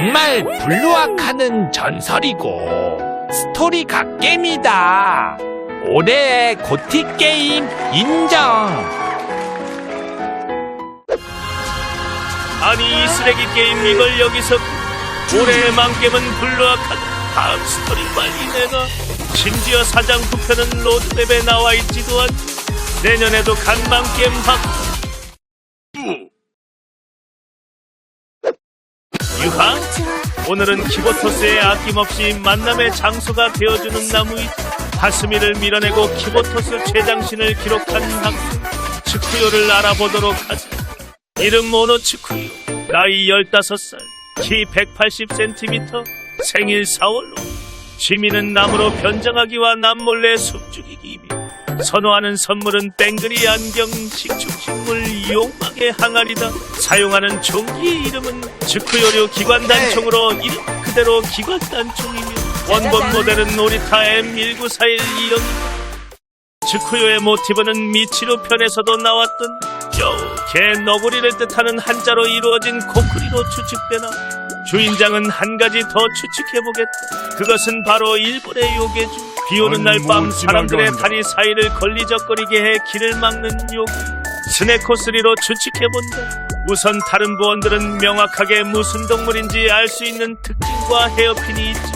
정말 블루아카는 전설이고 스토리가 게임이다. 올해의 고티 게임 인정. 아니 이 쓰레기 게임 이걸 여기서 올해의 망겜은 블루아카드 다음 스토리 빨리 내가 심지어 사장 후편은 로드맵에 나와 있지도 않고 내년에도 간망겜 하 오늘은 키보토스의 아낌없이 만남의 장소가 되어주는 나무이 하스미를 밀어내고 키보토스 최장신을 기록한 학생 츠쿠요를 알아보도록 하자. 이름 모노츠쿠요. 나이 15살 키 180cm 생일 4월로. 취미는 나무로 변장하기와 남몰래 숲죽이기이며 선호하는 선물은 땡그리 안경 식충식물 용막의 항아리다 사용하는 종기의 이름은 즈쿠요류 기관단총으로 이름 그대로 기관단총이며 원본 모델은 오리타 M1941 이형 즈쿠요의 모티브는 미치루 편에서도 나왔던 개 너구리를 뜻하는 한자로 이루어진 코쿠리로 추측되나 주인장은 한 가지 더 추측해보겠다. 그것은 바로 일본의 요괴주. 비 오는 날 밤 사람들의 다리 사이를 걸리적거리게 해 길을 막는 요괴. 스네코스리로 추측해본다. 우선 다른 부원들은 명확하게 무슨 동물인지 알 수 있는 특징과 헤어핀이 있지.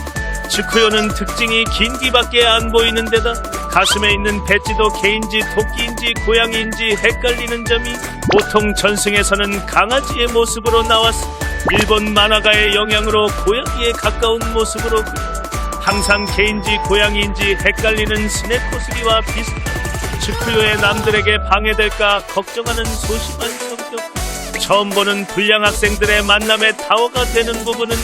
츠쿠요는 특징이 긴 귀밖에 안 보이는 데다 가슴에 있는 배지도 개인지 토끼인지 고양이인지 헷갈리는 점이 보통 전승에서는 강아지의 모습으로 나왔어 일본 만화가의 영향으로 고양이에 가까운 모습으로 항상 개인지 고양이인지 헷갈리는 스네코스기와 비슷한 츠쿠요의 남들에게 방해될까 걱정하는 소심한 성격 처음 보는 불량 학생들의 만남의 타워가 되는 부분은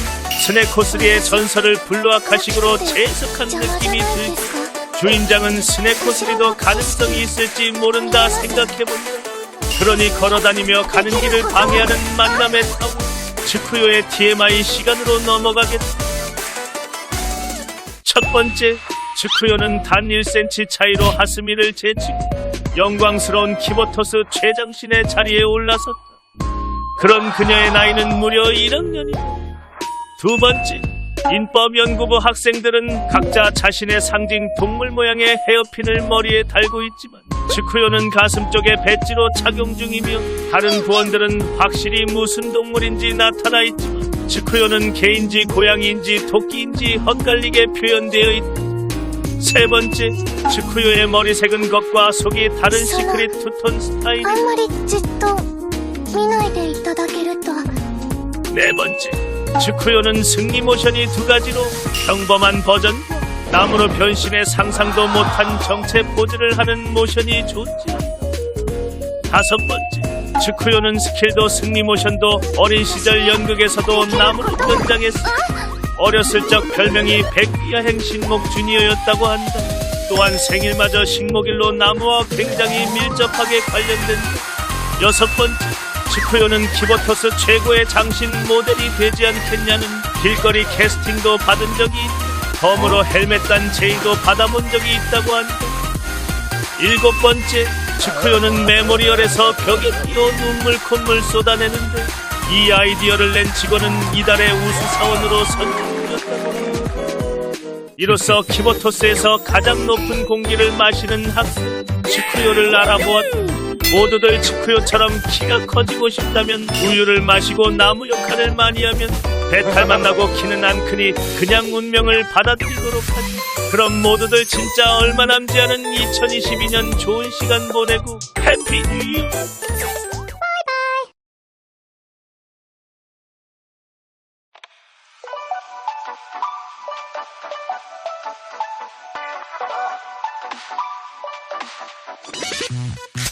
스네코스리의 전설을 블루아카식으로 재해석한 느낌이 들고 주인장은 스네코스리도 가능성이 있을지 모른다 생각해본다. 그러니 걸어다니며 가는 길을 방해하는 만남의 타워 츠쿠요의 TMI 시간으로 넘어가겠다. 첫 번째, 츠쿠요는 단 1cm 차이로 하스미를 제치고 영광스러운 키보토스 최장신의 자리에 올라섰다. 그런 그녀의 나이는 무려 1학년이다. 두 번째, 인법연구부 학생들은 각자 자신의 상징 동물 모양의 헤어핀을 머리에 달고 있지만 츠쿠요는 가슴 쪽에 배지로 착용 중이며 다른 부원들은 확실히 무슨 동물인지 나타나 있지만 츠쿠요는 개인지 고양이인지 토끼인지 헛갈리게 표현되어 있다. 세 번째, 츠쿠요의 머리색은 겉과 속이 다른 시크릿 투톤 스타일. あんまりじっと見ないでいただけると 네 번째, 츠쿠요는 승리 모션이 두 가지로 평범한 버전, 나무로 변신해 상상도 못한 정체 포즈를 하는 모션이 존재한다. 다섯 번째, 츠쿠요는 스킬도 승리 모션도 어린 시절 연극에서도 나무로 변장했어. 어렸을 적 별명이 백비야행 신목 주니어였다고 한다. 또한 생일마저 식목일로 나무와 굉장히 밀접하게 관련된 여섯 번째, 츠쿠요는 키보토스 최고의 장신 모델이 되지 않겠냐는 길거리 캐스팅도 받은 적이. 덤으로 헬멧 단 제의도 받아본 적이 있다고 한다. 일곱 번째, 츠쿠요는 메모리얼에서 벽에 끼어 눈물 콧물 쏟아내는데 이 아이디어를 낸 직원은 이달의 우수사원으로 선정되었다고. 이로써 키보토스에서 가장 높은 공기를 마시는 학생 츠쿠요를 알아보았다. 모두들 츠쿠요처럼 키가 커지고 싶다면 우유를 마시고 나무 역할을 많이 하면 배탈만 나고 키는 안 크니 그냥 운명을 받아들이도록 하지. 그럼 모두들 진짜 얼마 남지 않은 2022년 좋은 시간 보내고 해피 뉴 이어! Thank you.